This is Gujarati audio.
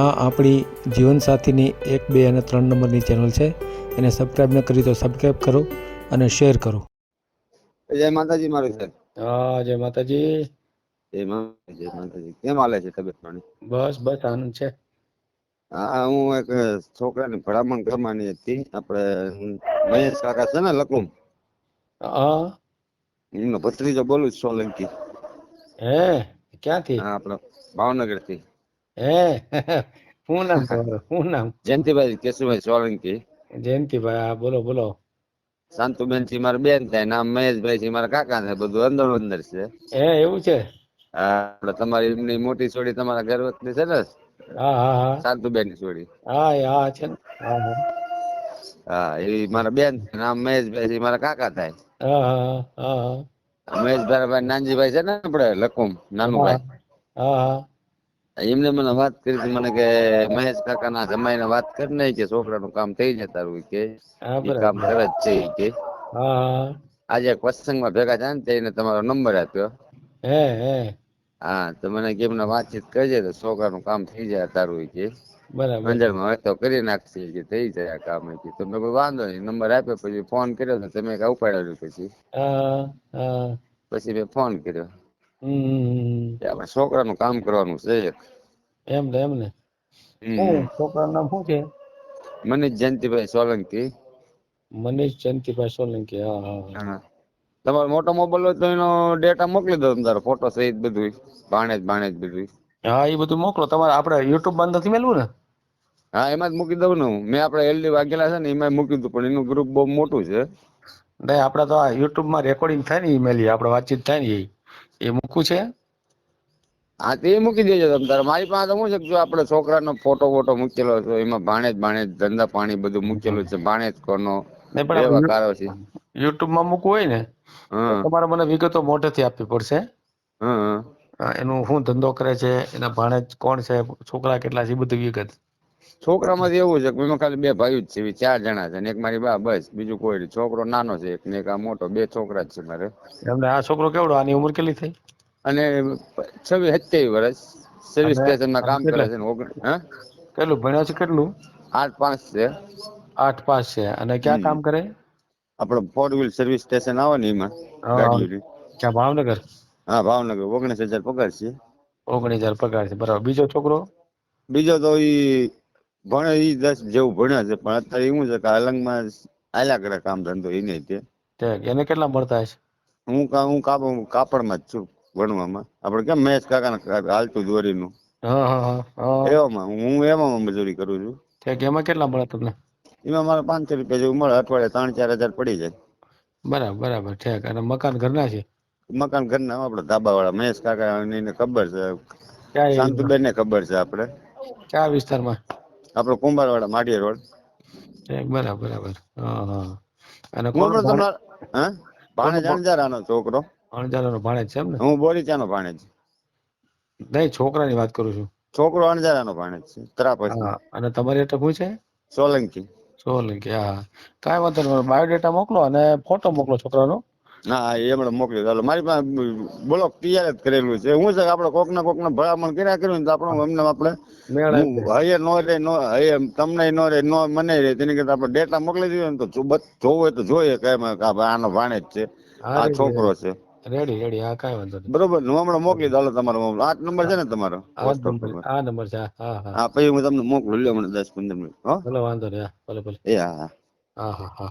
આ આપણી જીવનસાથીની એક બે અને ત્રણ નંબરની ચેનલ છે. એને સબસ્ક્રાઈબ ન કરી તો સબસ્ક્રાઈબ કરો અને શેર કરો. જય માતાજી મારું છે. હા જય માતાજી. જય માતાજી જય માતાજી. કેમ હાલે છે તબિયત પાણી? બસ બસ આનંદ છે. હા હું એક છોકરાની ભલામણ કરવાની હતી. આપણે મહેશ કાકા છે ને લકુમ? હા. એમનો ભત્રીજો બોલું છું સોલંકી. હે ક્યાંથી? હા આપણે ભાવનગરથી હે? શું નામ તમારું? શું નામ? જયંતિભાઈ કેશુભાઈ સોલંકી. જયંતિભાઈ હા બોલો બોલો. શાંતુબેનથી મારા બેન થાય નામ મહેશભાઈ થી મારા કાકા થાય બધું અંદર અંદર છે. હે એવું છે? હા તમારી એમની મોટી છોડી તમારા ઘર વખતે છે ને? હા હા હા. શાંતુબેનની છોડી. હા હા છે ને. હા હા. હા એ મારા બેન. નામ મહેશભાઈ થી મારા કાકા થાય. હા હા હા મહેશભાઈ નાનજીભાઈ છે ને આપડે લકુમ નાનુભાઈ. હા હા. એમને મને વાત કરી હતી મને કે મહેશ કાકા ના જમાઈ ને વાત કરી નહીં કે છોકરાનું કામ થઈ જાય તારું કે. કામ કરે જ છે કે. આજે એક પ્રસંગમાં ભેગા થયા ને તેને તમારો નંબર આપ્યો. હે હે. હા તો મને કે એમને વાતચીત કરજે તો છોકરાનું કામ થઈ જાય તારું કે. બરાબર. અંજરમાં હોય તો કરી નાખશે કે થઈ જાય આ કામ કે. તો મેં વાંધો નહીં નંબર આપ્યો પછી ફોન કર્યો તો તમે કાંઈ ઉપાડ્યો પછી. પછી મેં ફોન કર્યો. આપણે છોકરાનું કામ કરવાનું છે. એમ ને એમ ને. છોકરાનું નામ શું છે? મનીષ જયંતિભાઈ સોલંકી. મનીષ જયંતિભાઈ સોલંકી હા હા તમારો મોટો મોબાઈલ હોય તો એનો ડેટા મોકલી દો તમારો ફોટો સહિત બધું ભાણેજ ભાણેજ બધું હા એ બધું મોકલો. તમારે આપણે યુટ્યુબ બંધ નથી મેળવું ને? હા એમાં જ મૂકી દઉં ને હું. મેં આપણે એલડી વાગેલા છે ને એમાં મૂકી દઉં પણ એનું ગ્રુપ બહુ મોટું છે. નહીં આપણે તો આ યુટ્યુબમાં રેકોર્ડિંગ થાય ને એ આપણે વાતચીત થાય ને એ એ મૂકવું છે? હા તે મૂકી દેજો તમે. તારે મારી પાસે તો શું છે જો આપણે છોકરાનો ફોટો ફોટો મૂકેલો છે એમાં ભાણેજ ભાણેજ ધંધા પાણી બધું મૂકેલું છે ભાણેજ કોનો કારો છે. યુટ્યુબમાં મૂકવું હોય ને તમારે મને વિગતો મોટેથી આપવી પડશે. એનું શું ધંધો કરે છે એના ભાણેજ કોણ છે છોકરા કેટલા છે એ બધી વિગત. છોકરામાંથી એવું છે કે એમાં ખાલી બે ભાઈ જ છે ચાર જણા છે ને એક મારી બા બસ બીજું કોઈ છોકરો નાનો છે એક ને એક આ મોટો બે છોકરા જ છે મારે. એમને આ છોકરો કેવડો? આની ઉંમર કેટલી થઈ? અને છવ્વીસ સત્યાવીસ વર્ષ. સર્વિસ સ્ટેશનમાં કામ કરે છે હા? કેટલું? ભણ્યા છે કેટલું? આઠ પાંચ છે. આઠ પાંચ છે. અને ક્યાં કામ કરે? આપણે ફોર વ્હીલ સર્વિસ સ્ટેશન આવે ને એમાં ક્યાં ભાવનગર? હા ભાવનગર. ઓગણીસ હજાર પગાર છે. ઓગણીસ હજાર પગાર છે. બરાબર. બીજો છોકરો? બીજો તો ઈ ભણે એ દસ જેવું ભણ્યા છે પણ અત્યારે એવું છે કે અલંગમાં આલ્યા કરે કામ ધંધો એને તે. એને કેટલા મળતા હશે? હું કા હું કાપ કાપડમાં જ છું ભણવામાં. આપણે કેમ મહેશ કાકા હાલતું દોરીનું? એવામાં હું એવામાં મજૂરી કરું છું. એમાં કેટલા મળે તમને? એમાં મારે પાંચસો રૂપિયા જેવું મળે અઠવાડિયે ત્રણ ચાર હજાર પડી જાય. બરાબર બરાબર ઠેક. અને મકાન ઘરના છે? મકાન ઘરના આપડે ધાબા વાળા મહેશ કાકા એને ખબર છે. શાંતુબેન ને ખબર છે આપડે કયા વિસ્તારમાં? આપડે કુંભારવાડા માઢિયા રોડ. બરાબર બરાબર. હા અને કોણ તમારો હા? ભાણે ભાણેજ અણજારાનો છોકરો. અણજારાનો ભાણેજ છે એમ ને? હું બોરીચાનો ભાણેજ. નહીં છોકરાની વાત કરું છું. છોકરો અણજારાનો ભાણેજ છે ત્રાપસી અને તમારી એટલે શું છે? સોલંકી. સોલંકી હા કાંઈ વાંધો નહીં બાયોડેટા મોકલો અને ફોટો મોકલો છોકરાનો. હા એ હમણાં મોકલી ચાલો મારી પાસે બોલો તૈયાર જ કરેલું છે. હું છે આપણે કોક ના કોક ના ભલામણ કર્યા કર્યું ને તો આપણે એમને આપણે હૈયે નો રે નો હયે તમને નો રે નો મને રે. તેની કરતા આપણે ડેટા મોકલી દીધો ને તો જો જોવું હોય તો જોઈએ કે આનો ભાણે જ છે. આ છોકરો છે. રેડી રેડી હા કાંઈ વાંધો નહીં. બરોબર હું હમણાં મોકલી દઉં. તમારો આઠ નંબર છે ને તમારો? આ નંબર છે. હા હા પછી હું તમને મોકલું. લ્યો હમણાં દસ પંદર મિનિટ. હો? ભલે વાંધો નહીં. ભલે ભલે. એ હા. હા હા હા.